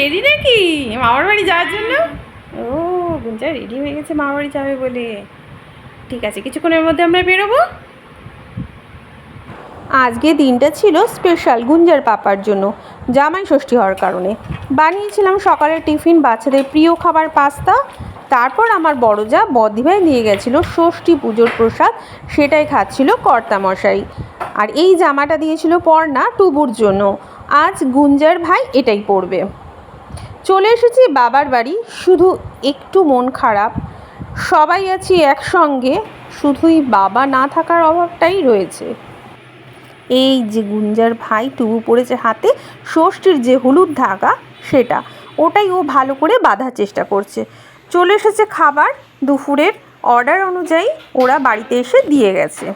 Ready নাকি? মামার বাড়ি যাওয়ার জন্য? ও গুঞ্জা রেডি হয়ে গেছে মামার বাড়ি যাবে বলে। ঠিক আছে কিছুক্ষণের মধ্যে আমরা বেরোবো। আজকে দিনটা ছিল স্পেশাল গুঞ্জার পাপার জন্য জামাই ষষ্ঠী হওয়ার কারণে। বানিয়েছিলাম সকালের টিফিন বাচ্চাদের প্রিয় খাবার পাস্তা। তারপর আমার বড় যা বদিভাই নিয়ে গেছিল ষষ্ঠী পুজোর প্রসাদ সেটাই খাচ্ছিল কর্তামশাই। আর এই জামাটা দিয়েছিল পর্ণা টুবুর জন্য। আজ গুঞ্জার ভাই এটাই পরবে। চলে এসেছি বাবার বাড়ি। শুধু একটু মন খারাপ। সবাই আছি একসঙ্গে, শুধুই বাবা না থাকার অভাবটাই রয়েছে। এই যে গুঞ্জার ভাই টুবু পড়েছে হাতে, ষষ্ঠীর যে হলুদ ধাগা, সেটা। ওটাই ও ভালো করে বাঁধার চেষ্টা করছে। চলে এসেছে খাবার, দুপুরের অর্ডার অনুযায়ী ওরা বাড়িতে এসে দিয়ে গেছে।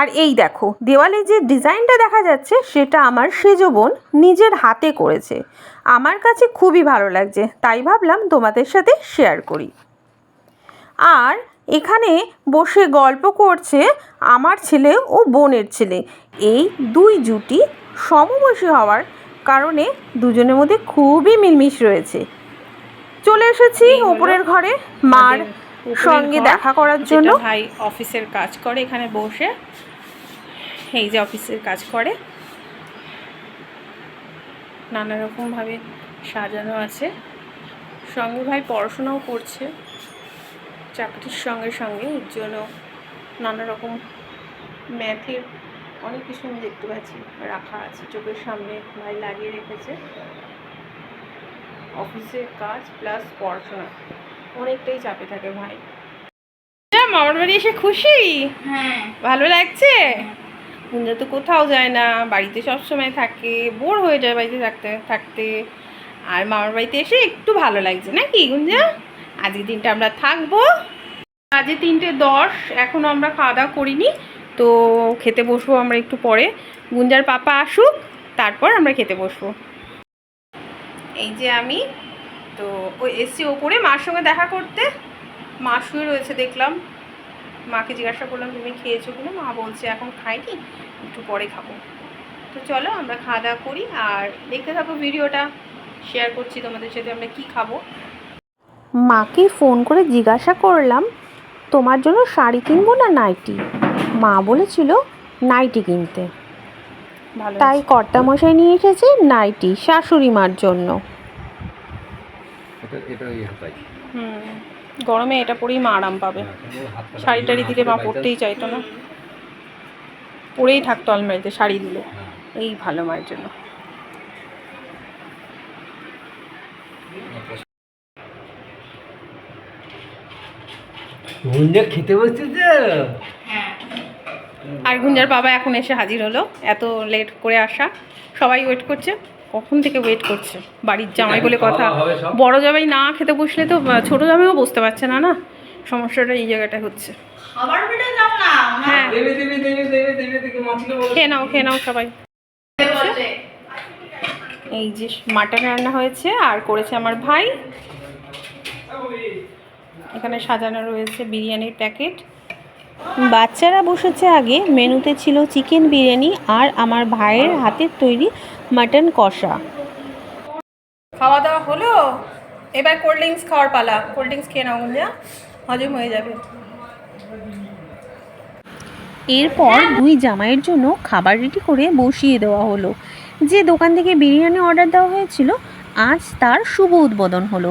আর এই দেখো দেওয়ালে যে ডিজাইনটা দেখা যাচ্ছে সেটা আমার সেজ বোন নিজের হাতে করেছে। আমার কাছে খুবই ভালো লাগছে তাই ভাবলাম তোমাদের সাথে শেয়ার করি। আর এখানে বসে গল্প করছে আমার ছেলে ও বোনের ছেলে। এই দুই জুটি সমবয়সী হওয়ার কারণে দুজনের মধ্যে খুবই মিলমিশ রয়েছে। চলে এসেছি ওপরের ঘরে মার সঙ্গে দেখা করার জন্য। ভাই অফিসের কাজ করে এখানে বসে। এই যে অফিসের কাজ করে। নানা রকমভাবে সাজানো আছে। সঙ্গে ভাই পড়াশোনাও করছে। চাকরির সঙ্গে সঙ্গে এর জন্য নানা রকম ম্যাথের অনেক কিছু আমি দেখতে পাচ্ছি। রাখা আছে চোখের সামনে ভাই লাগিয়ে রেখেছে। অফিসের কাজ প্লাস পড়াশোনা। অনেকটাই চাপে থাকে ভাই। মামার বাড়ি এসে খুশি? হ্যাঁ। ভালো লাগছে? গুঞ্জা তো কোথাও যায় না বাড়িতে সব সময় থাকে বোর হয়ে যায় বাড়িতে থাকতে থাকতে। আর মামার বাড়িতে এসে একটু ভালো লাগছে নাকি গুঞ্জা? আজকে দিনটা আমরা থাকব। আজকে তিনটে দশ এখনও আমরা খাওয়া দাওয়া করিনি তো খেতে বসবো আমরা একটু পরে। গুঞ্জার পাপা আসুক তারপর আমরা খেতে বসবো। এই যে আমি তো ওই এসছি ওপরে মার সঙ্গে দেখা করতে মা শুয়ে রয়েছে দেখলাম। মাকে জিজ্ঞাসা করলাম তুমি খেয়েছো কিনা? মা বলছে এখন খাইনি একটু পরে খাব। তো চলো আমরা খাওয়া দাওয়া করি আর দেখতে থাকো ভিডিওটা। শেয়ার করছি তোমাদের সাথে আমরা কি খাব। মাকে ফোন করে জিজ্ঞাসা করলাম তোমার জন্য শাড়ি কিনবো না নাইটি? মা বলেছিল নাইটি কিনতে। তাই কর্তামশাই নিয়ে এসেছে নাইটি শাশুড়ি মার জন্য। এটা এটা ইয়ে তাই হুম গরমে এটা পরেই মা আরাম পাবে। হ্যাঁ, শাড়ি টাড়ি দিলে মা পরতেই চাইতো না। পরেই থাকতো আলমারিতে শাড়ি দিলে। হ্যাঁ। এই ভালো মায়ের জন্য। গুঞ্জা খেতে বসছে তো আর গুঞ্জার বাবা এখন এসে হাজির হলো। এত লেট করে আসা। সবাই ওয়েট করছে। কখন থেকে ওয়েট করছে? বাড়ির জামাই বলে কথা। বড় জামাই না খেতে বসলে তো ছোট জামাইও বসতে পারছে না না? সমস্যাটা এই জায়গাটা হচ্ছে। হ্যাঁ। দেবে দেবে দেবে দেবে দেবে দেবে মাছগুলো বলো। খেয়ে নাও খেয়ে নাও সবাই। এই যে মাটন রান্না হয়েছে আর করেছে আমার ভাই। এখানে সাজানো রয়েছে বিরিয়ানির প্যাকেট। বাচ্চারা বসেছে আগে। মেনুতে ছিল চিকেন বিরিয়ানি আর আমার ভাইয়ের হাতের তৈরি মাটন কষা। খাওয়া দাওয়া হলো? এবার কোল্ড ড্রিঙ্কস খাওয়ার পালা। কোল্ড ড্রিঙ্কস খেয়ে নাও হজম হয়ে যাবে। এরপর দুই জামাইয়ের জন্য খাবার রেডি করে বসিয়ে দেওয়া হলো। যে দোকান থেকে বিরিয়ানি অর্ডার দেওয়া হয়েছিল আজ তার শুভ উদ্বোধন হলো।